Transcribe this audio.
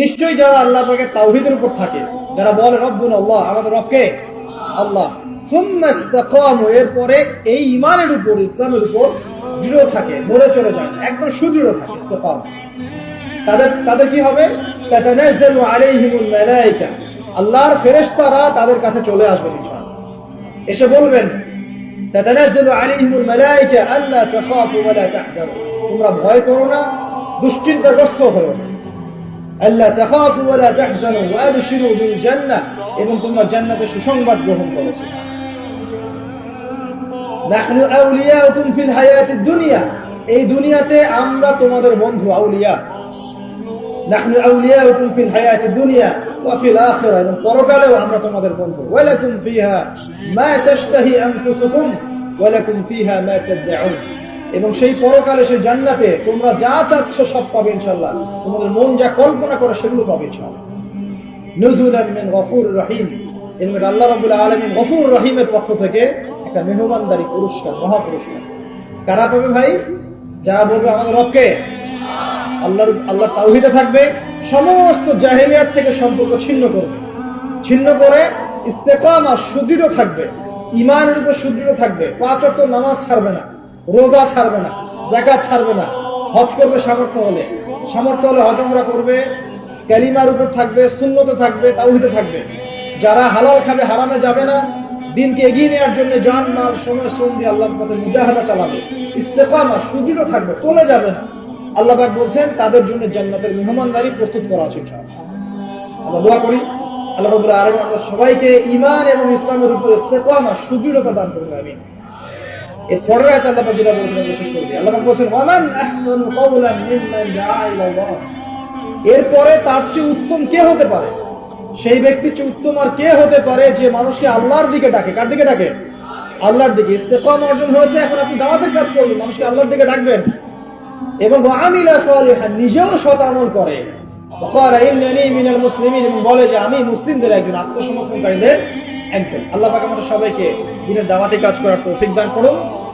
নিশ্চয়ই যারা আল্লাহ পাকের তাওহীদের উপর থাকে, যারা বলে, রব্বুন আল্লাহ, আমাদের রবকে? আল্লাহ। এরপরে এই ইমানের উপর, ইসলামের উপর দৃঢ় থাকে, মরে চলে যায়, একদম সুদৃঢ় থাকে, ইস্তেকাম। তাদের তাদের কি হবে? আল্লাহর ফেরেশতারা তাদের কাছে চলে আসবেন এসে বলবেন তোমরা ভয় করো না, দুশ্চিন্তাগ্রস্ত হও না। আল্লাহ তাখাফু ওয়া লা তাহজানু ওয়া আবশিরু বিল জান্নাহ এবং তোমরা জান্নাতের সুসংবাদ গ্রহণ করো নাহনু আউলিয়াউকুম ফিল হায়াতিদ দুনিয়া এই দুনিয়াতে আমরা তোমাদের বন্ধু আউলিয়া নাহনু আউলিয়াউকুম ফিল হায়াতিদ দুনিয়া ওয়া ফিল আখিরা এবং পরকালেও আমরা তোমাদের বন্ধু ওয়ালাকুম ফিহা মা তাশতাহি আনফুসুকুম ওয়ালাকুম ফিহা মা তাদউন এবং সেই পরকালে সেই জান্নাতে তোমরা যা চাচ্ছ সব পাবে ইনশাআল্লাহ। তোমাদের মন যা কল্পনা করে সেগুলো পাবে রহিম। এবং আল্লাহ রাব্বুল আলামিন গফুর রহিমের পক্ষ থেকে একটা মেহমানদারি পুরস্কার মহা পুরস্কার কারা পাবে ভাই? যারা বলবে আমাদের রবকে। আল্লাহর আল্লাহর তাওহীদে থাকবে। সমস্ত জাহেলিয়াত থেকে সম্পর্ক ছিন্ন করবে। ছিন্ন করে ইস্তেকামা সুদৃঢ় থাকবে। ইমানের উপর সুদৃঢ় থাকবে। পাঁচ ওয়াক্ত নামাজ ছাড়বে না। রোজা ছাড়বে না জাকাত ছাড়বে না। হজ করবে সামর্থ্য হলে। সামর্থ্য হলে হজ উমরা করবে ক্যালিমার উপর থাকবে শূন্যতে থাকবে, তাওহিদে থাকবে। যারা হালাল খাবে, হারামে যাবে না, দিনকে এগিয়ে নেওয়ার জন্য জান মাল, সময়, শ্রম দিয়ে আল্লাহর পথে মুজাহাদা চালাবে। ইস্তেকামা সুদৃঢ় থাকবে, চলে যাবে না। আল্লাহ পাক বলছেন, তাদের জন্য জান্নাতের মেহমানদারি প্রস্তুত করা ইনশাআল্লাহ। আমরা দোয়া করি, আল্লাহ রাব্বুল আলামিন আমাদের সবাইকে ঈমান এবং ইসলামের উপর ইস্তেকামা, সুদৃঢ়তা দান করুন, আমিন। এর পরের আয়াত আল্লাহ পাক যেটা বলেছেন শেষ করে। দিই আল্লাহ পাক বলেছেন, ওয়ামান আহসানু ক্বাওলান মিম্মান দাআ ইলা আল্লাহ। এরপরে তার চেয়ে উত্তম কে হতে পারে? সেই ব্যক্তির চেয়ে উত্তম আর কে হতে পারে যে মানুষকে আল্লাহর দিকে ডাকে? কার দিকে ডাকে? আল্লাহর দিকে। ইস্তেফাম অর্জন হয়েছে, এখন আপনি দাওয়াতের কাজ করবেন, মানুষকে আল্লাহর দিকে ডাকবেন। এবং আমিলা সালিহা নিজেও শতামল করে। বলে যে, আমি মুসলিমদের একজন আত্মসমর্পণকারীদের একজন। আল্লাহ আমাদের সবাইকে দিনের দাওয়াতে কাজ করার তৌফিক দান করুন।